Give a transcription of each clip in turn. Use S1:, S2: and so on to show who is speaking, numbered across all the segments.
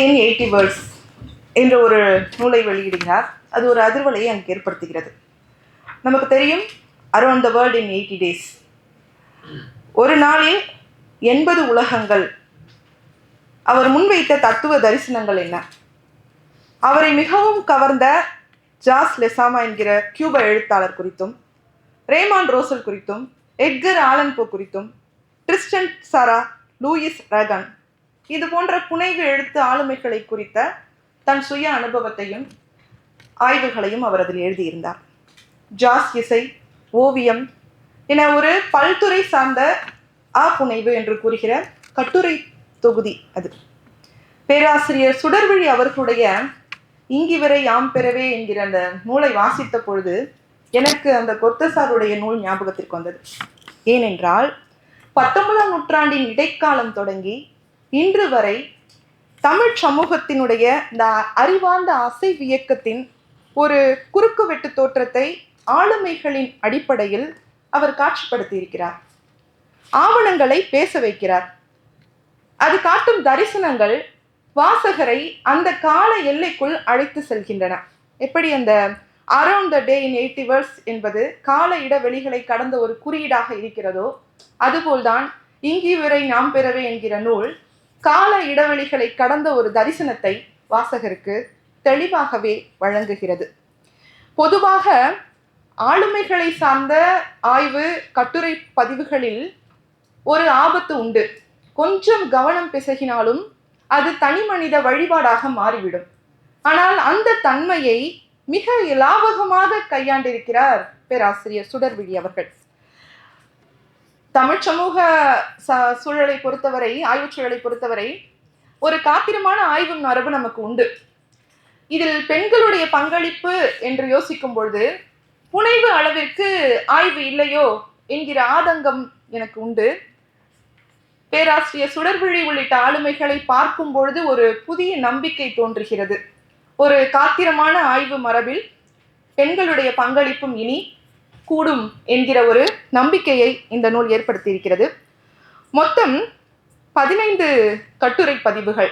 S1: In eighty words என்ற ஒரு நூலை வெளியிடுகிறார். அது ஒரு அதிர்வலையை அங்கே ஏற்படுத்துகிறது. நமக்கு தெரியும் around the world in eighty days ஒரு நாளில் எண்பது உலகங்கள் அவர் முன்வைத்த தத்துவ தரிசனங்கள் என்ன? அவரை மிகவும் கவர்ந்த ஜாஸ் லெசாமா என்கிற கியூப எழுத்தாளர் குறித்தும் ரேமான் ரோசல் குறித்தும் எட்கர் ஆலன்போ குறித்தும் கிறிஸ்டன் சாரா லூயிஸ் ரகன் இது போன்ற புனைவு எழுத்து ஆளுமைகளை குறித்த தன் சுய அனுபவத்தையும் ஆய்வுகளையும் அவர் அதில் எழுதியிருந்தார். ஜாஸ் இசை ஓவியம் என ஒரு பல்துறை சார்ந்த ஆ புனைவு என்று கூறுகிற கட்டுரை தொகுதி அது. பேராசிரியர் சுடர்விழி அவர்களுடைய இங்கிவரை யாம் பெறவே என்கிற அந்த நூலை வாசித்த பொழுது எனக்கு அந்த கொத்தசாருடைய நூல் ஞாபகத்திற்கு வந்தது. ஏனென்றால் பத்தொன்பதாம் நூற்றாண்டின் இடைக்காலம் தொடங்கி இன்று வரை தமிழ் சமூகத்தினுடைய இந்த அறிவார்ந்த அசை இயக்கத்தின் ஒரு குறுக்குவெட்டு தோற்றத்தை ஆளுமைகளின் அடிப்படையில் அவர் காட்சிப்படுத்தியிருக்கிறார். ஆவணங்களை பேச வைக்கிறார். அது காட்டும் தரிசனங்கள் வாசகரை அந்த கால எல்லைக்குள் அழைத்து செல்கின்றன. எப்படி அந்த around the day in eighty worlds என்பது கால இடைவெளிகளை கடந்த ஒரு குறியீடாக இருக்கிறதோ அதுபோல்தான் இங்கி வரை நாம் பெறவே என்கிற நூல் கால இடைவெளிகளை கடந்த ஒரு தரிசனத்தை வாசகருக்கு தெளிவாகவே வழங்குகிறது. பொதுவாக ஆளுமைகளை சார்ந்த ஆய்வு கட்டுரை பதிவுகளில் ஒரு ஆபத்து உண்டு. கொஞ்சம் கவனம் பிசகினாலும் அது தனி மனித வழிபாடாக மாறிவிடும். ஆனால் அந்த தன்மையை மிக லாபகமாக கையாண்டிருக்கிறார் பேராசிரியர் சுடர்விழி அவர்கள். தமிழ் சமூக ச- சூழலை பொறுத்தவரை ஆய்வுச் சூழலை பொறுத்தவரை ஒரு காத்திரமான ஆய்வு மரபு நமக்கு உண்டு. இதில் பெண்களுடைய பங்களிப்பு என்று யோசிக்கும் பொழுது புனைவு அளவிற்கு ஆய்வு இல்லையோ என்கிற ஆதங்கம் எனக்கு உண்டு. பேராசிரியர் சுடர்விழி உள்ளிட்ட ஆளுமைகளை பார்க்கும் பொழுது ஒரு புதிய நம்பிக்கை தோன்றுகிறது. ஒரு காத்திரமான ஆய்வு மரபில் பெண்களுடைய பங்களிப்பும் இனி கூடும் என்கிற ஒரு நம்பிக்கையை இந்த நூல் ஏற்படுத்தியிருக்கிறது. மொத்தம் பதினைந்து கட்டுரை பதிவுகள்.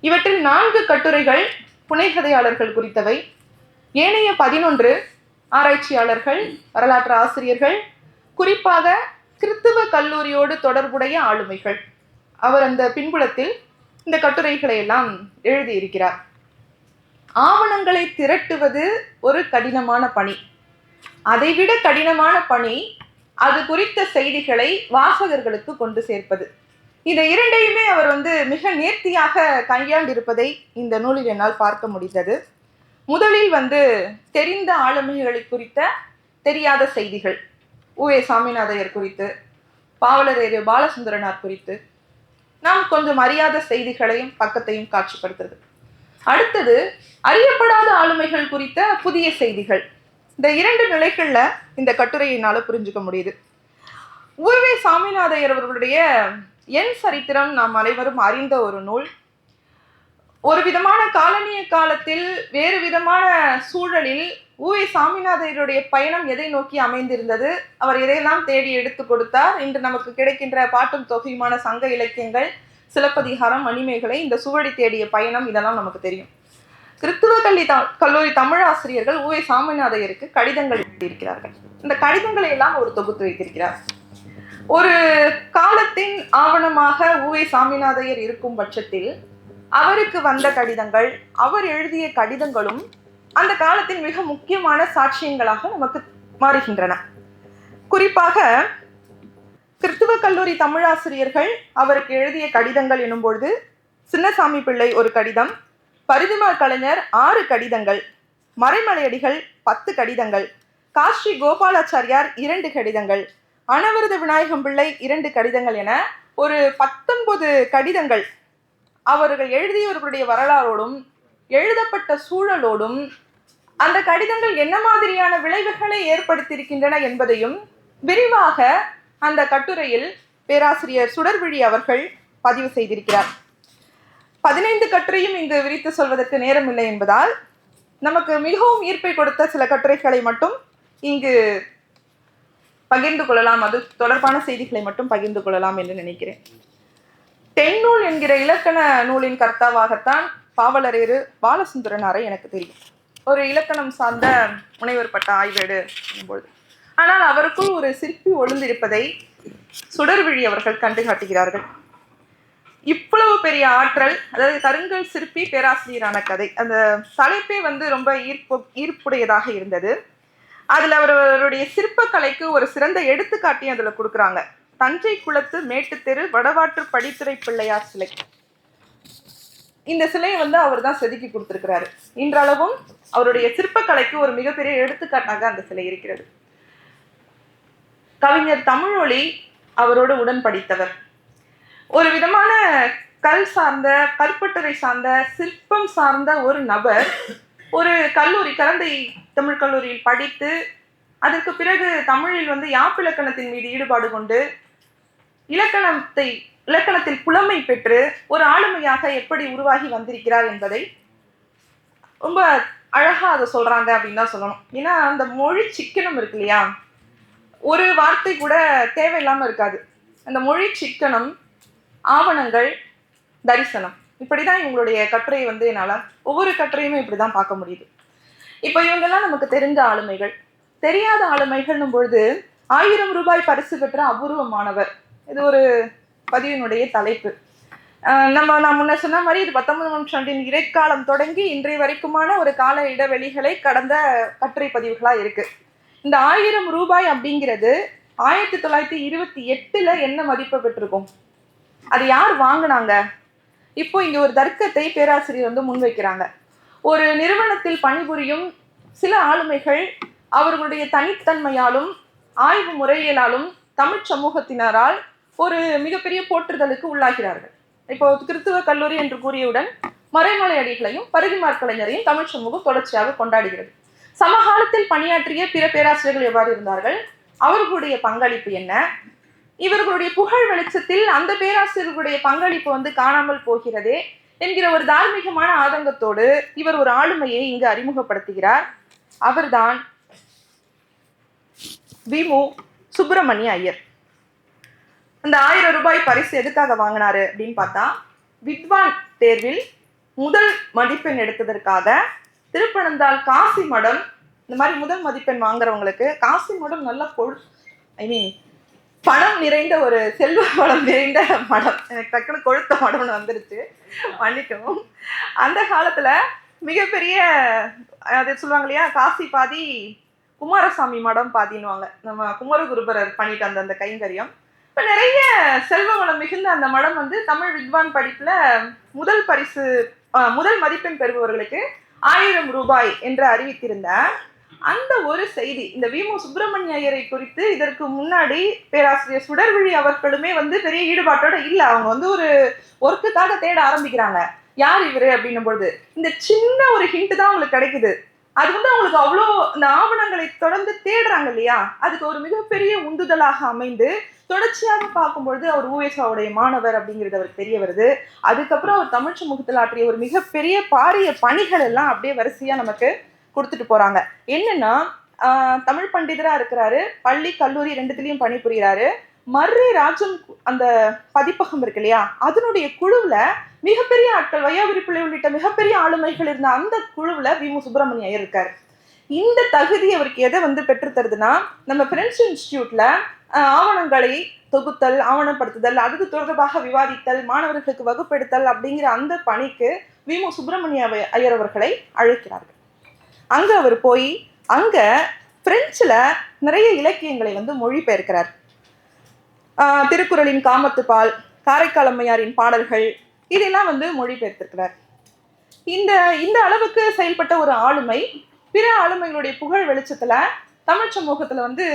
S1: இவற்றில் நான்கு கட்டுரைகள் புனைகதையாளர்கள் குறித்தவை. ஏனைய பதினொன்று ஆராய்ச்சியாளர்கள் வரலாற்று ஆசிரியர்கள் குறிப்பாக கிறித்துவ கல்லூரியோடு தொடர்புடைய ஆளுமைகள். அவர் அந்த பின்புலத்தில் இந்த கட்டுரைகளை எல்லாம் எழுதியிருக்கிறார். ஆவணங்களை திரட்டுவது ஒரு கடினமான பணி. அதைவிட கடினமான பணி அது குறித்த செய்திகளை வாசகர்களுக்கு கொண்டு சேர்ப்பது. இந்த இரண்டையுமே அவர் வந்து மிக நேர்த்தியாக கையாண்டிருப்பதை இந்த நூலில் என்னால் பார்க்க முடிந்தது. முதலில் வந்து தெரிந்த ஆளுமைகளை குறித்த தெரியாத செய்திகள். ஏ. சாமிநாதையர் குறித்து பாவலரேறு பாலசுந்தரனார் குறித்து நாம் கொஞ்சம் அறியாத செய்திகளையும் பக்கத்தையும் காட்சிப்படுத்துறது. அடுத்தது அறியப்படாத ஆளுமைகள் குறித்த புதிய செய்திகள். இந்த இரண்டு நிலைகள்ல இந்த கட்டுரையினால புரிஞ்சுக்க முடியுது. உருவே சாமிநாதையர் அவர்களுடைய என் சரித்திரம் நாம் அனைவரும் அறிந்த ஒரு நூல். ஒரு விதமான காலனிய காலத்தில் வேறு விதமான சூழலில் ஊவே சாமிநாதையருடைய பயணம் எதை நோக்கி அமைந்திருந்தது? அவர் எதையெல்லாம் தேடி எடுத்து கொடுத்தார்? இன்று நமக்கு கிடைக்கின்ற பாட்டும் தொகையுமான சங்க இலக்கியங்கள் சிலப்பதிகாரம் மணிமேகலை இந்த சுவடி தேடிய பயணம் இதெல்லாம் நமக்கு தெரியும். கிறித்துவ கல்வி த கல்லூரி உ. ஏ சாமிநாதையருக்கு கடிதங்கள் எழுதியிருக்கிறார்கள். இந்த கடிதங்களை எல்லாம் ஒரு தொகுத்து வைத்திருக்கிறார். ஒரு காலத்தின் ஆவணமாக ஊவே சாமிநாதையர் இருக்கும் பட்சத்தில் அவருக்கு வந்த கடிதங்கள் அவர் எழுதிய கடிதங்களும் அந்த காலத்தின் மிக முக்கியமான சாட்சியங்களாக நமக்கு மாறுகின்றன. குறிப்பாக கிறித்துவ கல்லூரி தமிழாசிரியர்கள் அவருக்கு எழுதிய கடிதங்கள் எனும்பொழுது சின்னசாமி பிள்ளை ஒரு கடிதம் பரிதிமார் கலைஞர் ஆறு கடிதங்கள் மறைமலையடிகள் பத்து கடிதங்கள் காஸ்ரீ கோபாலாச்சாரியார் இரண்டு கடிதங்கள் அனவரத விநாயகம் பிள்ளை இரண்டு கடிதங்கள் என ஒரு பத்தொன்பது கடிதங்கள். அவர்கள் எழுதியவர்களுடைய வரலாறோடும் எழுதப்பட்ட சூழலோடும் அந்த கடிதங்கள் என்ன மாதிரியான விளைவுகளை ஏற்படுத்தியிருக்கின்றன என்பதையும் விரிவாக அந்த கட்டுரையில் பேராசிரியர் சுடர்விழி அவர்கள் பதிவு செய்திருக்கிறார். பதினைந்து கட்டுரையும் இங்கு விரித்து சொல்வதற்கு நேரமில்லை என்பதால் நமக்கு மிகவும் ஈர்ப்பை கொடுத்த சில கட்டுரைகளை மட்டும் இங்கு பகிர்ந்து கொள்ளலாம். அது தொடர்பான செய்திகளை மட்டும் பகிர்ந்து கொள்ளலாம் என்று நினைக்கிறேன். தென்னூல் என்கிற இலக்கண நூலின் கர்த்தாவாகத்தான் பாவலரேறு பாலசுந்தரனாரை எனக்கு தெரியும். ஒரு இலக்கணம் சார்ந்த முனைவர் பட்ட ஆய்வேடு பொழுது ஆனால் அவருக்குள் ஒரு சிற்பி ஒழுந்திருப்பதை சுடர்விழி அவர்கள் கண்டு காட்டுகிறார்கள். இவ்வளவு பெரிய ஆற்றல் அதாவது கருங்கல் சிற்பி பேராசிரியரான கதை. அந்த தலைப்பே வந்து ரொம்ப ஈர்ப்பு ஈர்ப்புடையதாக இருந்தது. அதில் அவருடைய சிற்பக்கலைக்கு ஒரு சிறந்த எடுத்துக்காட்டியும் அதுல கொடுக்குறாங்க. தஞ்சை குளத்து மேட்டுத்தெரு வடவாற்று படித்துறை பிள்ளையார் சிலை. இந்த சிலையை வந்து அவர் தான் செதுக்கி கொடுத்துருக்கிறாரு. இன்றளவும் அவருடைய சிற்பக்கலைக்கு ஒரு மிகப்பெரிய எடுத்துக்காட்டாக அந்த சிலை இருக்கிறது. கவிஞர் தமிழொலி அவரோடு உடன் படித்தவர். ஒரு விதமான கல் சார்ந்த கல்பட்டறை சார்ந்த சிற்பம் சார்ந்த ஒரு நபர் ஒரு கல்லூரி கலந்தை தமிழ் கல்லூரியில் படித்து அதற்கு பிறகு தமிழில் வந்து யாப்பிலக்கணத்தின் மீது ஈடுபாடு கொண்டு இலக்கணத்தை இலக்கணத்தில் புலமை பெற்று ஒரு ஆளுமையாக எப்படி உருவாகி வந்திருக்கிறார் என்பதை ரொம்ப அழகா அதை சொல்றாங்க அப்படின்னு தான் சொல்லணும். ஏன்னா அந்த மொழி சிக்கனம் இருக்கு இல்லையா? ஒரு வார்த்தை கூட தேவையில்லாம இருக்காது. அந்த மொழி சிக்கனம் ஆவணங்கள் தரிசனம். இப்படிதான் இவங்களுடைய கட்டுரை வந்து என்னால் ஒவ்வொரு கட்டுரையுமே இப்படிதான் பார்க்க முடியுது. இப்போ இவங்கெல்லாம் நமக்கு தெரிஞ்ச ஆளுமைகள். தெரியாத ஆளுமைகள்னும் பொழுது ஆயிரம் ரூபாய் பரிசு பெற்ற அபூர்வமானவர். இது ஒரு பதிவினுடைய தலைப்பு. நம்ம நான் முன்ன சொன்ன மாதிரி இது பத்தொன்பது நூற்றாண்டின் இடைக்காலம் தொடங்கி இன்றைய வரைக்குமான ஒரு கால இடைவெளிகளை கடந்த கட்டுரை பதிவுகளா இருக்கு. இந்த ஆயிரம் ரூபாய் அப்படிங்கிறது ஆயிரத்தி தொள்ளாயிரத்தி இருபத்தி எட்டுல என்ன மதிப்பு பெற்றிருக்கும்? அது யார் வாங்கினாங்க? இப்போ இங்கே ஒரு தர்க்கத்தை பேராசிரியர் வந்து முன்வைக்கிறாங்க. ஒரு நிறுவனத்தில் பணிபுரியும் சில ஆளுமைகள் அவர்களுடைய தனித்தன்மையாலும் ஆய்வு முறையியலாலும் தமிழ் சமூகத்தினரால் ஒரு மிகப்பெரிய போற்றுதலுக்கு உள்ளாகிறார்கள். இப்போ கிறித்துவ கல்லூரி என்று கூறியவுடன் மறைமலை அடிகளையும் பருதிமார் கலைஞரையும் தமிழ் சமூகம் தொடர்ச்சியாக கொண்டாடுகிறது. சமகாலத்தில் பணியாற்றிய பிற பேராசிரியர்கள் எவ்வாறு இருந்தார்கள்? அவர்களுடைய பங்களிப்பு என்ன? இவர்களுடைய புகழ் வெளிச்சத்தில் அந்த பேராசிரியர்களுடைய பங்களிப்பு வந்து காணாமல் போகிறதே என்கிற ஒரு தார்மீகமான ஆதங்கத்தோடு இவர் ஒரு ஆளுமையை இங்கு அறிமுகப்படுத்துகிறார். அவர்தான் விமு சுப்பிரமணிய ஐயர். அந்த ஆயிரம் ரூபாய் பரிசு எதுக்காக வாங்கினாரு அப்படின்னு பார்த்தா வித்வான் தேர்வில் முதல் மதிப்பெண் எடுத்ததற்காக திருப்பனந்தாள் காசி மடம் இந்த மாதிரி முதல் மதிப்பெண் வாங்குறவங்களுக்கு காசி மடம் நல்ல பொழு ஐ மீன் பணம் நிறைந்த ஒரு செல்வ வளம் நிறைந்த மடம். எனக்கு டக்குன்னு கொழுத்த மடம்னு வந்துருச்சு. மன்னிக்கவும் அந்த காலத்தில் மிகப்பெரிய அது சொல்லுவாங்க இல்லையா காசி பாதி குமாரசாமி மடம் பாதின்னுவாங்க. நம்ம குமரகுருபரர் பண்ணிட்டு அந்த அந்த கைங்கரியம். இப்போ நிறைய செல்வ வளம் மிகுந்த அந்த மடம் வந்து தமிழ் வித்வான் படிப்பில் முதல் பரிசு முதல் மதிப்பெண் பெறுபவர்களுக்கு ஆயிரம் ரூபாய் என்று அறிவித்திருந்த அந்த ஒரு செய்தி. இந்த விமு சுப்பிரமணிய ஐயரை குறித்து இதற்கு முன்னாடி பேராசிரியர் சுடர்விழி அவர்களுமே வந்து பெரிய ஈடுபாட்டோட இல்லை. அவங்க வந்து ஒரு ஒர்க்குக்காக தேட ஆரம்பிக்கிறாங்க. யார் இவரு அப்படின்னும் பொழுது இந்த சின்ன ஒரு ஹிண்ட் தான் அவங்களுக்கு கிடைக்குது. அது வந்து அவங்களுக்கு அவ்வளோ இந்த ஆவணங்களை தொடர்ந்து தேடுறாங்க இல்லையா? அதுக்கு ஒரு மிகப்பெரிய உந்துதலாக அமைந்து தொடர்ச்சியாக பார்க்கும்பொழுது அவர் ஊஎஸ்ஆவுடைய மாணவர் அப்படிங்கிறது அவருக்கு தெரிய வருது. அதுக்கப்புறம் அவர் தமிழ் சமூகத்தில் ஆற்றிய ஒரு மிகப்பெரிய பாரிய பணிகள் எல்லாம் அப்படியே வரிசையாக நமக்கு கொடுத்துட்டு போறாங்க. என்னன்னா தமிழ் பண்டிதராக இருக்கிறாரு பள்ளி கல்லூரி ரெண்டுத்துலேயும் பணிபுரிகிறாரு மர்ரி ராஜம் அந்த பதிப்பகம் இருக்கு இல்லையா அதனுடைய குழுவில் மிகப்பெரிய ஆட்கள் வையாபுரி பிள்ளை உள்ளிட்ட மிகப்பெரிய ஆளுமைகள் இருந்த அந்த குழுவில் விமு சுப்பிரமணிய ஐயர் இருக்கார். இந்த தகுதி அவருக்கு எதை வந்து பெற்றுத்தருதுன்னா நம்ம ஃப்ரெண்ட்ஸ் இன்ஸ்டியூட்டில் ஆவணங்களை தொகுத்தல் ஆவணப்படுத்துதல் அதுக்கு தொடர்பாக விவாதித்தல் மாணவர்களுக்கு வகுப்பெடுத்தல் அப்படிங்கிற அந்த பணிக்கு விமு சுப்பிரமணிய ஐயர் அவர்களை அழைக்கிறார்கள். அங்கே அவர் போய் அங்கே பிரெஞ்சில் நிறைய இலக்கியங்களை வந்து மொழிபெயர்க்கிறார். திருக்குறளின் காமத்துப்பால் காரைக்கால் அம்மையாரின் பாடல்கள் இதெல்லாம் வந்து மொழிபெயர்த்திருக்கிறார். இந்த இந்த அளவுக்கு செயல்பட்ட ஒரு ஆளுமை பிற ஆளுமைகளுடைய புகழ் வெளிச்சத்தில் தமிழ் சமூகத்தில் வந்து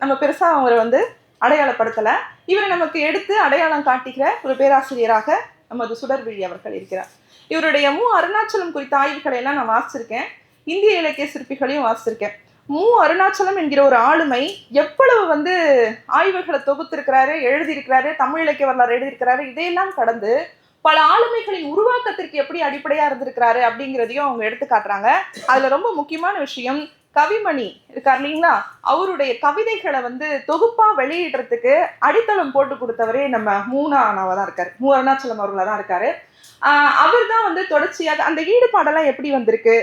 S1: நம்ம பெருசாக அவரை வந்து அடையாளப்படுத்தலை. இவரை நமக்கு எடுத்து அடையாளம் காட்டுகிற ஒரு பேராசிரியராக நமது சுடர்விழி அவர்கள் இருக்கிறார். இவருடைய மு அருணாச்சலம் குறித்த ஆய்வுகளை எல்லாம் நான் வாசிச்சிருக்கேன். இந்திய இலக்கிய சிற்பிகளையும் வாசிச்சிருக்கேன். மு. அருணாச்சலம் என்கிற ஒரு ஆளுமை எவ்வளவு வந்து ஆய்வுகளை தொகுத்திருக்கிறாரு எழுதியிருக்கிறாரு தமிழ் இலக்கிய வரலாறு எழுதியிருக்கிறாரு இதையெல்லாம் கடந்து பல ஆளுமைகளின் உருவாக்கத்திற்கு எப்படி அடிப்படையா இருந்திருக்கிறாரு அப்படிங்கிறதையும் அவங்க எடுத்து காட்டுறாங்க அதுல ரொம்ப முக்கியமான விஷயம் கவிமணி இருக்கார் இல்லைங்களா? அவருடைய கவிதைகளை வந்து தொகுப்பா வெளியிடுறதுக்கு அடித்தளம் போட்டு கொடுத்தவரே நம்ம மூணா அண்ணாவா தான் இருக்காரு. மூ. அருணாச்சலம் அவர்களா தான் இருக்காரு. அவர் தான் வந்து தொடர்ச்சியாக அந்த ஈடுபாடெல்லாம் எப்படி வந்திருக்கு?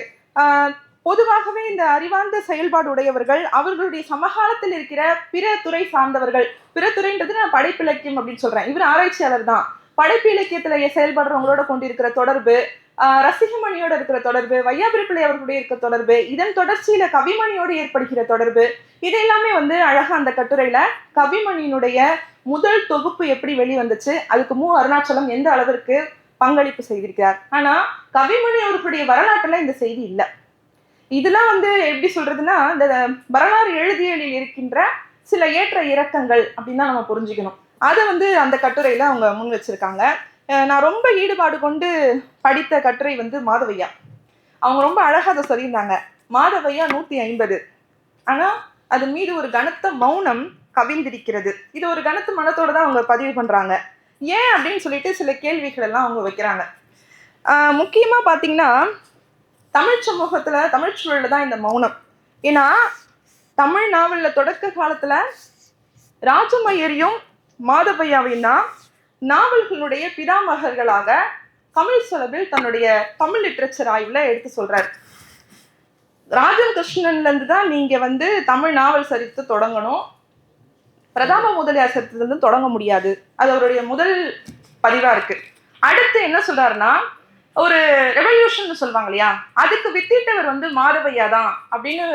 S1: பொதுவாகவே இந்த அறிவார்ந்த செயல்பாடு உடையவர்கள் அவர்களுடைய சமகாலத்தில் இருக்கிற பிற துறை சார்ந்தவர்கள் பிற துறைன்றது நான் படைப்பிலக்கியம் அப்படின்னு சொல்றேன். இவர் ஆராய்ச்சியாளர் தான். படைப்பு இலக்கியத்துல செயல்படுறவங்களோட கொண்டிருக்கிற தொடர்பு ரசிகமணியோட இருக்கிற தொடர்பு வையாபிரிப்பிள்ளை அவர்களுடைய இருக்கிற தொடர்பு இதன் தொடர்ச்சியில கவிமணியோடு ஏற்படுகிற தொடர்பு இது எல்லாமே வந்து அழகா அந்த கட்டுரையில கவிமணியினுடைய முதல் தொகுப்பு எப்படி வெளிவந்துச்சு அதுக்கு மு. அருணாச்சலம் எந்த அளவிற்கு பங்களிப்பு செய்திருக்கிறார். ஆனா கவிமணி அவர்களுடைய வரலாற்றுல இந்த செய்தி இல்லை. இதெல்லாம் வந்து எப்படி சொல்றதுன்னா இந்த வரலாறு எழுதியலில் இருக்கின்ற சில ஏற்ற இறக்கங்கள் அப்படின்னு தான் நம்ம புரிஞ்சுக்கணும். அதை வந்து அந்த கட்டுரையில அவங்க முன் வச்சிருக்காங்க. நான் ரொம்ப ஈடுபாடு கொண்டு படித்த கட்டுரை வந்து மாதவையா. அவங்க ரொம்ப அழகாக அதை சொல்லியிருந்தாங்க. மாதவையா நூத்தி ஐம்பது. ஆனா அதன் மீது ஒரு கனத்த மௌனம் கவிந்திருக்கிறது. இது ஒரு கனத்து மனத்தோட தான் அவங்க பதிவு பண்றாங்க. ஏன் அப்படின்னு சொல்லிட்டு சில கேள்விகள் எல்லாம் அவங்க வைக்கிறாங்க. முக்கியமாக முக்கியமா பாத்தீங்கன்னா தமிழ் சமூகத்துல தமிழ் சூழல்ல தான் இந்த மௌனம். ஏன்னா தமிழ் நாவலில் தொடக்க காலத்துல ராஜமையரியும் மாதவையாவையும் தான் நாவல்களுடைய பிதாமகர்களாக தமிழ் சொலபில் தன்னுடைய தமிழ் லிட்ரேச்சர் ஆய்வில் எடுத்து சொல்றாரு. ராஜன் கிருஷ்ணன்ல இருந்து தான் நீங்க வந்து தமிழ் நாவல் சரித்து தொடங்கணும். பிரதாப முதலியார் சரித்திரத்திலிருந்து தொடங்க முடியாது. அது அவருடைய முதல் பதிவா இருக்கு. அடுத்து என்ன சொல்றாருன்னா ஒரு ரெவல்யூஷன் சொல்லுவாங்க இல்லையா? அதுக்கு வித்திட்டவர் வந்து மாதவையா தான் அப்படின்னு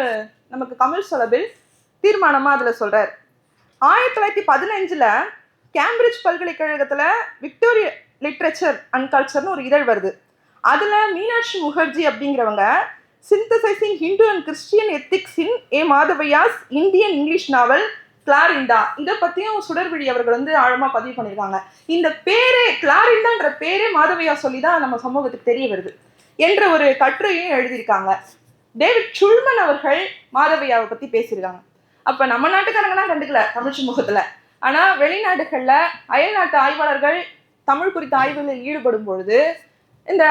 S1: நமக்கு தமிழ் சொலபில் தீர்மானமா அதுல சொல்றார். ஆயிரத்தி தொள்ளாயிரத்தி பதினஞ்சுல கேம்பிரிட்ஜ் பல்கலைக்கழகத்துல விக்டோரிய லிட்ரேச்சர் அண்ட் கல்ச்சர்னு ஒரு இதழ் வருது. அதுல மீனாட்சி முகர்ஜி அப்படிங்கிறவங்க synthesising Hindu and Christian ethics in a Madhavaiah's Indian English novel Clarinda? இதை பத்தியும் சுடர்விழி அவர்கள் வந்து ஆழமா பதிவு பண்ணியிருக்காங்க. இந்த பேரே கிளாரிண்டான்ற பேரே மாதவியா சொல்லி தான் நம்ம சமூகத்துக்கு தெரிய வருது என்ற ஒரு கட்டுரையும் எழுதியிருக்காங்க. டேவிட் சுல்மன் அவர்கள் மாதவியாவை பத்தி பேசியிருக்காங்க. அப்ப நம்ம நாட்டுக்காரங்கலாம் கண்டுக்கல தமிழ் சமூகத்துல. ஆனா வெளிநாடுகள்ல அயல்நாட்டு ஆய்வாளர்கள் தமிழ் குறித்த ஆய்வுகளில் ஈடுபடும் பொழுது இந்த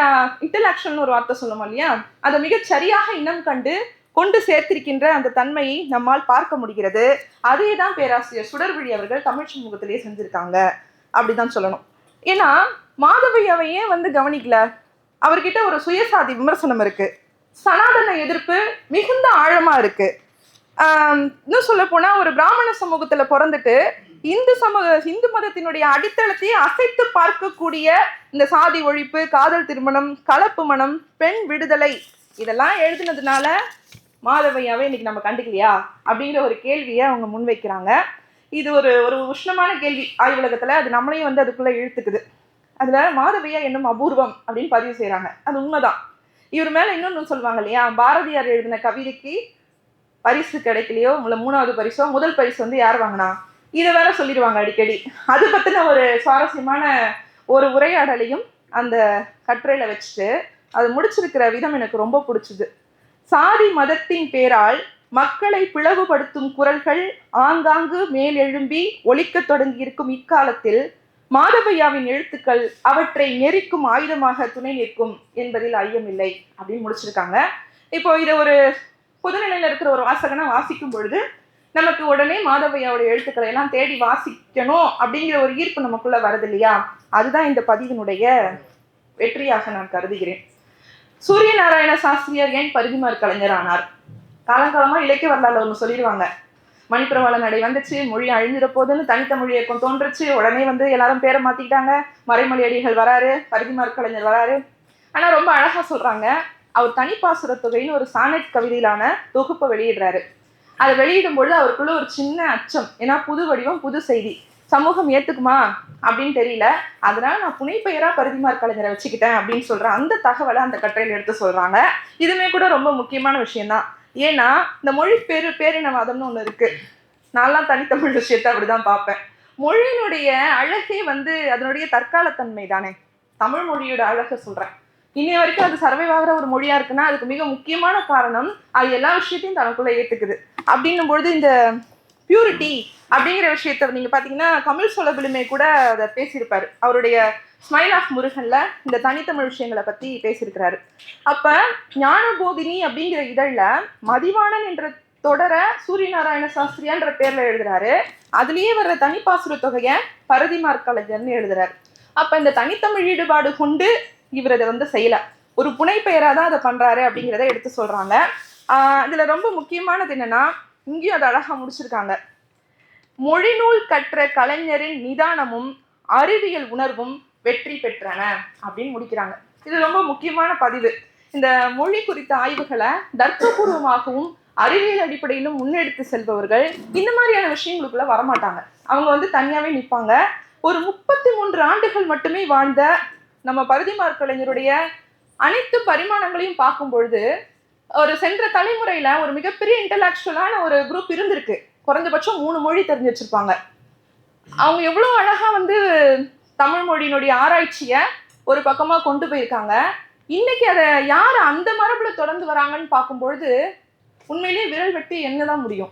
S1: இன்டலாக்ஷன் ஒரு வார்த்தை சொல்லுவோம் இல்லையா? அதை மிகச் சரியாக இனம் கண்டு கொண்டு சேர்த்திருக்கின்ற அந்த தன்மையை நம்மால் பார்க்க முடிகிறது. அதே தான் பேராசிரியர் சுடர்விழி அவர்கள் தமிழ் சமூகத்திலேயே செஞ்சிருக்காங்க. அப்படிதான் சொல்லணும். ஏன்னா மாதவையாவை ஏன் வந்து கவனிக்கல? அவர்கிட்ட ஒரு சுயசாதி விமர்சனம் இருக்கு. சனாதன எதிர்ப்பு மிகுந்த ஆழமா இருக்கு. இன்னும் சொல்ல போனா ஒரு பிராமண சமூகத்துல பிறந்துட்டு இந்து சமூக இந்து மதத்தினுடைய அடித்தளத்தை அசைத்து பார்க்கக்கூடிய இந்த சாதி ஒழிப்பு காதல் திருமணம் கலப்பு மனம் பெண் விடுதலை இதெல்லாம் எழுதினதுனால மாதவையாவே இன்னைக்கு நம்ம கண்டுக்கலையா? அப்படிங்கிற ஒரு கேள்வியை அவங்க முன்வைக்கிறாங்க இது ஒரு ஒரு உஷ்ணமான கேள்வி ஆய்வுலகத்தில். அது நம்மளையும் வந்து அதுக்குள்ளே இழுத்துக்குது. அதில் மாதவையா என்னும் அபூர்வம் அப்படின்னு பதிவு செய்கிறாங்க அது உண்மைதான். இவர் மேலே இன்னொன்று சொல்லுவாங்க இல்லையா? பாரதியார் எழுதின கவிதைக்கு பரிசு கிடைக்கலையோ? உங்களை மூணாவது பரிசோ? முதல் பரிசு வந்து யார் வாங்கினா? இதை வேற சொல்லிடுவாங்க அடிக்கடி. அது பற்றின ஒரு சுவாரஸ்யமான ஒரு உரையாடலையும் அந்த கட்டுரையில் வச்சுட்டு அது முடிச்சிருக்கிற விதம் எனக்கு ரொம்ப பிடிச்சிது. சாதி மதத்தின் பேரால் மக்களை பிளவுபடுத்தும் குரல்கள் ஆங்காங்கு மேலெழும்பி ஒழிக்கத் தொடங்கியிருக்கும் இக்காலத்தில் மாதவையாவின் எழுத்துக்கள் அவற்றை நெரிக்கும் ஆயுதமாக துணை நிற்கும் என்பதில் ஐயமில்லை அப்படின்னு முடிச்சிருக்காங்க. இப்போ இதை ஒரு பொதுநிலையில் இருக்கிற ஒரு வாசகனை வாசிக்கும் பொழுது நமக்கு உடனே மாதவையாவோட எழுத்துக்களை எல்லாம் தேடி வாசிக்கணும் அப்படிங்கிற ஒரு ஈர்ப்பு நமக்குள்ள வருது இல்லையா அதுதான் இந்த பதிவினுடைய வெற்றியாக நான் கருதுகிறேன். சூரிய நாராயண சாஸ்திரியார் ஏன் பரிதிமார் கலைஞர் ஆனார் காலங்காலமா இலக்கிய வரலாறுல ஒன்று சொல்லிடுவாங்க. மணிப்பிரவாள நடை வந்துச்சு மொழி அழிஞ்சிட போதுன்னு தனித்த மொழி இயக்கம் தோன்றுச்சு உடனே வந்து எல்லாரும் பேரை மாத்திக்கிட்டாங்க. மறைமொழி அடிகள் வராரு பரிதிமார் கலைஞர் வராரு. ஆனா ரொம்ப அழகா சொல்றாங்க. அவர் தனிப்பாசுர தொகைன்னு ஒரு சானட் கவிதையிலான தொகுப்பை வெளியிடுறாரு. அதை வெளியிடும் பொழுது அவருக்குள்ள ஒரு சின்ன அச்சம். ஏன்னா புது வடிவம் புது செய்தி. சமூகம் ஏத்துக்குமா அப்படின்னு தெரியல. அதனால நான் புனைப்பெயரா பரிதிமார் கலைஞரை வச்சுக்கிட்டேன் அப்படின்னு சொல்ற அந்த தகவலை அந்த கட்டுரையில் எடுத்து சொல்றாங்க. இதுவுமே கூட ரொம்ப முக்கியமான விஷயம்தான். ஏன்னா இந்த மொழி பேரு பேரினவாதம்னு ஒண்ணு இருக்கு. நான்லாம் தனித்தமிழ் விஷயத்தை அப்படிதான் பார்ப்பேன். மொழியினுடைய அழகே வந்து அதனுடைய தற்காலத்தன்மை தானே. தமிழ் மொழியோட அழகை சொல்றேன். இன்னைய வரைக்கும் அது சர்வை ஆகிற ஒரு மொழியா இருக்குன்னா அதுக்கு மிக முக்கியமான காரணம் அது எல்லா விஷயத்தையும் தனக்குள்ள ஏத்துக்குது. அப்படின்னும் பொழுது இந்த பியூரிட்டி அப்படிங்கிற விஷயத்த நீங்க பாத்தீங்கன்னா தமிழ் சொலபிலுமே கூட அதை பேசியிருப்பாரு. அவருடைய ஸ்மைல் ஆஃப் முருகன்ல இந்த தனித்தமிழ் விஷயங்களை பத்தி பேசியிருக்கிறாரு. அப்ப ஞானபோதினி அப்படிங்கிற இதழ்ல மதிவாணன் என்ற தொடர சூரியநாராயண சாஸ்திரியான்ற பேர்ல எழுதுறாரு. அதுலயே வர்ற தனிப்பாசுர தொகைய பரதிமார் கலைஞர்னு எழுதுறாரு. அப்ப இந்த தனித்தமிழ் ஈடுபாடு கொண்டு இவர் அதை வந்து செய்யல. ஒரு புனைப்பெயராக தான் அதை பண்றாரு அப்படிங்கிறத எடுத்து சொல்றாங்க. ஆஹ் இதுல ரொம்ப முக்கியமானது என்னன்னா இங்கேயும் அதை அழகாக முடிச்சிருக்காங்க. மொழிநூல் கற்ற கலைஞரின் நிதானமும் அறிவியல் உணர்வும் வெற்றி பெற்றன அப்படின்னு முடிக்கிறாங்க. இது ரொம்ப முக்கியமான பதிவு. இந்த மொழி குறித்த ஆய்வுகளை தர்க்கபூர்வமாகவும் அறிவியல் அடிப்படையிலும் முன்னெடுத்து செல்பவர்கள் இந்த மாதிரியான விஷயங்களுக்குள்ள வரமாட்டாங்க. அவங்க வந்து தனியாவே நிற்பாங்க ஒரு முப்பத்தி மூன்று ஆண்டுகள் மட்டுமே வாழ்ந்த நம்ம பருதிமார் கலைஞருடைய அனைத்து பரிமாணங்களையும் பார்க்கும் பொழுது ஒரு சென்ற தலைமுறையில ஒரு மிகப்பெரிய இன்டலாக்சுவலான ஒரு குரூப் இருந்திருக்கு. குறைஞ்சபட்சம் மூணு மொழி தெரிஞ்சு வச்சிருப்பாங்க. அவங்க எவ்வளோ அழகா வந்து தமிழ் மொழியினுடைய ஆராய்ச்சியை ஒரு பக்கமாக கொண்டு போயிருக்காங்க. இன்னைக்கு அதை யார் அந்த மரபுல தொடர்ந்து வராங்கன்னு பார்க்கும்பொழுது உண்மையிலேயே விரல் வெட்டி என்னதான் முடியும்.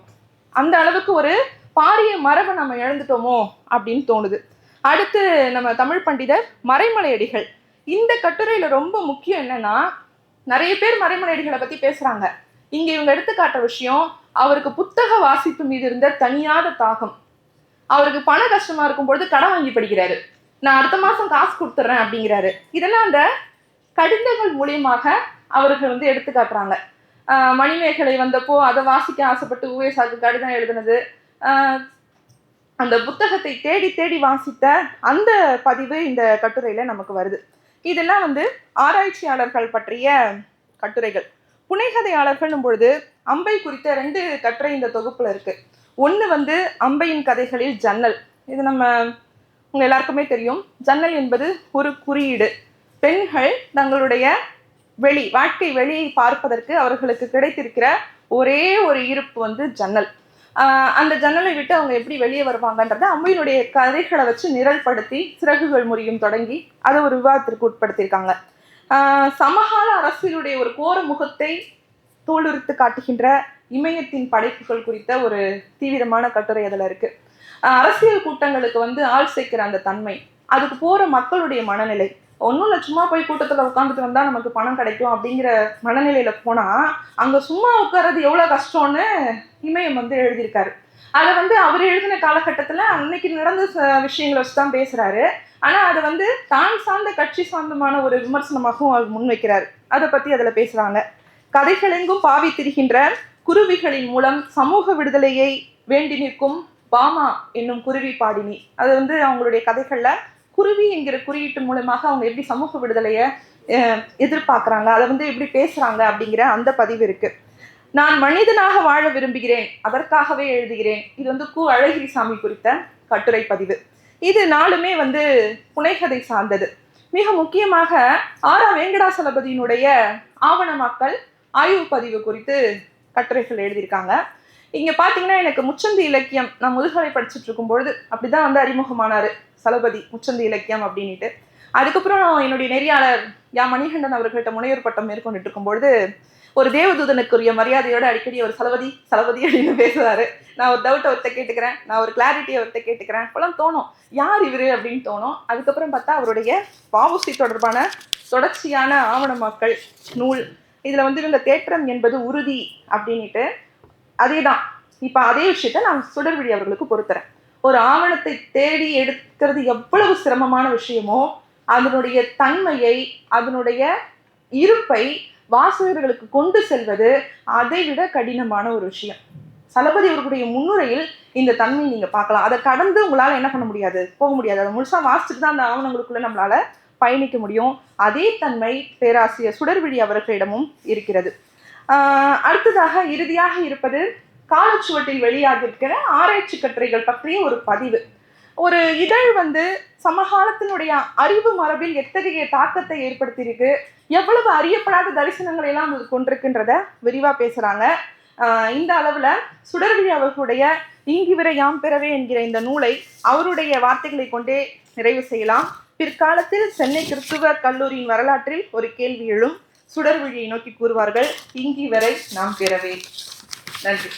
S1: அந்த அளவுக்கு ஒரு பாரிய மரபை நம்ம இழந்துட்டோமோ அப்படின்னு தோணுது. அடுத்து நம்ம தமிழ் பண்டிதர் மறைமலையடிகள். இந்த கட்டுரையில ரொம்ப முக்கியம் என்னன்னா நிறைய பேர் மறைமலையடிகளை பத்தி பேசுறாங்க. இங்க இவங்க எடுத்துக்காட்ட விஷயம் அவருக்கு புத்தக வாசிப்பு மீது இருந்த தனியாத தாகம். அவருக்கு பண கஷ்டமா இருக்கும் பொழுது கடன் வாங்கி படிக்கிறாரு. நான் அடுத்த மாசம் காசு கொடுத்துட்றேன் அப்படிங்கிறாரு. இதெல்லாம் அந்த கடிதங்கள் மூலியமாக அவர்கள் வந்து எடுத்துக்காட்டுறாங்க. மணிமேகலை வந்தப்போ அதை வாசிக்க ஆசைப்பட்டு உவேசாக்கு கடிதம் எழுதுனது. அந்த புத்தகத்தை தேடி தேடி வாசித்த அந்த பதிவு இந்த கட்டுரையில நமக்கு வருது. இதெல்லாம் வந்து ஆராய்ச்சியாளர்கள் பற்றிய கட்டுரைகள். புனைகதையாளர்கள்னும் பொழுது அம்பை குறித்த ரெண்டு கட்டுரை இந்த தொகுப்பில் இருக்குது ஒன்று வந்து அம்பையின் கதைகளில் ஜன்னல். இது நம்ம உங்கள் எல்லாருக்குமே தெரியும். ஜன்னல் என்பது ஒரு குறியீடு. பெண்கள் தங்களுடைய வெளி வாழ்க்கை வெளியை பார்ப்பதற்கு அவர்களுக்கு கிடைத்திருக்கிற ஒரே ஒரு இருப்பு வந்து ஜன்னல். அந்த ஜன்னலை விட்டு அவங்க எப்படி வெளியே வருவாங்கன்றத அம்மையினுடைய கதைகளை வச்சு நிரல்படுத்தி சிறகுகள் முறியும் தொடங்கி அதை ஒரு விவாதத்திற்கு உட்படுத்தியிருக்காங்க. சமகால அரசியலுடைய ஒரு கோர முகத்தை தோலுரித்து காட்டுகின்ற இமயத்தின் படைப்புகள் குறித்த ஒரு தீவிரமான கட்டுரை அதில் இருக்கு. அரசியல் கூட்டங்களுக்கு வந்து ஆள் சேர்க்கிற அந்த தன்மை அதுக்கு போற மக்களுடைய மனநிலை ஒன்றும் இல்லை சும்மா போய் கூட்டத்தில் உட்காந்துட்டு வந்தால் நமக்கு பணம் கிடைக்கும் அப்படிங்கிற மனநிலையில் போனால் அங்கே சும்மா உட்கார்றது எவ்வளோ கஷ்டம்னு இமயம் வந்து எழுதியிருக்காரு. அதை வந்து அவர் எழுதின காலகட்டத்தில் அன்னைக்கு நடந்த ச- விஷயங்களை வச்சு தான் பேசுகிறாரு ஆனால் அதை வந்து தான் சார்ந்த கட்சி சார்ந்தமான ஒரு விமர்சனமாகவும் அவர் முன்வைக்கிறார் அதை பற்றி அதில் பேசுகிறாங்க கதைகளெங்கும் பாவி திரிகின்ற குருவிகளின் மூலம் சமூக விடுதலையை வேண்டி நிற்கும் பாமா என்னும் குருவி பாடினி. அது வந்து அவங்களுடைய கதைகளில் குருவி என்கிற குறியீட்டு மூலமாக அவங்க எப்படி சமூக விடுதலையை எதிர்பார்க்குறாங்க அதை வந்து எப்படி பேசுகிறாங்க அப்படிங்கிற அந்த பதிவு இருக்குது நான் மனிதனாக வாழ விரும்புகிறேன். அதற்காகவே எழுதுகிறேன். இது வந்து கு. அழகிரி சாமி குறித்த கட்டுரை பதிவு. இது நாலுமே வந்து புனைகதை சார்ந்தது. மிக முக்கியமாக ஆரா வெங்கடாசலபதியினுடைய ஆவணமாக்கல் ஆய்வு பதிவு குறித்து கட்டுரைகள் எழுதியிருக்காங்க. இங்கே பார்த்தீங்கன்னா எனக்கு முச்சந்தி இலக்கியம் நான் முதுகலை படிச்சுட்டு இருக்கும் பொழுது அப்படிதான் வந்து அறிமுகமானாரு. சலபதி முச்சந்தி இலக்கியம் அப்படின்ட்டு அதுக்கப்புறம் என்னுடைய நெறியாளர் யா மணிகண்டன் அவர்கள்ட்ட முனைவர் பட்டம் மேற்கொண்டுட்டு இருக்கும்பொழுது ஒரு தேவதூதனுக்குரிய மரியாதையோட அடிக்கடி ஒரு சலபதி சலபதி அப்படின்னு பேசுவாரு. நான் ஒரு டவுட் அவர்கிட்ட கேட்டுக்கிறேன். நான் ஒரு கிளாரிட்டி அவர்கிட்ட கேட்டுக்கிறேன். அப்பெல்லாம் தோணும் யார் இவர்? அப்படின்னு தோணும். அதுக்கப்புறம் பார்த்தா அவருடைய வாவுசி தொடர்பான தொடர்ச்சியான ஆவணமாக்கள் நூல் இதில் வந்து இந்த தேற்றம் என்பது உறுதி அப்படின்ட்டு அதே தான் இப்போ அதே விஷயத்த நான் சுடர்விழி அவர்களுக்கு பொறுத்துறேன். ஒரு ஆவணத்தை தேடி எடுக்கிறது எவ்வளவு சிரமமான விஷயமோ அதனுடைய தன்மையை அதனுடைய இருப்பை வாசகர்களுக்கு கொண்டு செல்வது அதை விட கடினமான ஒரு விஷயம். சலபதி அவர்களுடைய முன்னுரையில் இந்த தன்மையை நீங்க பார்க்கலாம். அதை கடந்து உங்களால என்ன பண்ண முடியாது? போக முடியாது. அதை முழுசா வாசிச்சுட்டு தான் அந்த ஆவணங்களுக்குள்ள நம்மளால பயணிக்க முடியும். அதே தன்மை பேராசிரியர் சுடர்விழி அவர்களிடமும் இருக்கிறது. அடுத்ததாக இறுதியாக இருப்பது காலச்சுவட்டில் வெளியாகியிருக்கிற ஆராய்ச்சி கட்டுரைகள் பற்றிய ஒரு பதிவு. ஒரு இதழ் வந்து சமகாலத்தினுடைய அறிவு மரபில் எத்தகைய தாக்கத்தை ஏற்படுத்தியிருக்கு? எவ்வளவு அறியப்படாத தரிசனங்களை எல்லாம் அது கொண்டிருக்கின்றத விரிவா பேசுறாங்க. இந்த அளவுல சுடர்விழி அவர்களுடைய இங்கிவிர யாம் பெறவே என்கிற இந்த நூலை அவருடைய வார்த்தைகளை கொண்டே நிறைவு செய்யலாம். பிற்காலத்தில் சென்னை கிறிஸ்துவ கல்லூரியின் வரலாற்றில் ஒரு கேள்வி எழும் சுடர்விழியை நோக்கி கூறுவார்கள் இங்கி வரை நாம் பெறவே நன்றி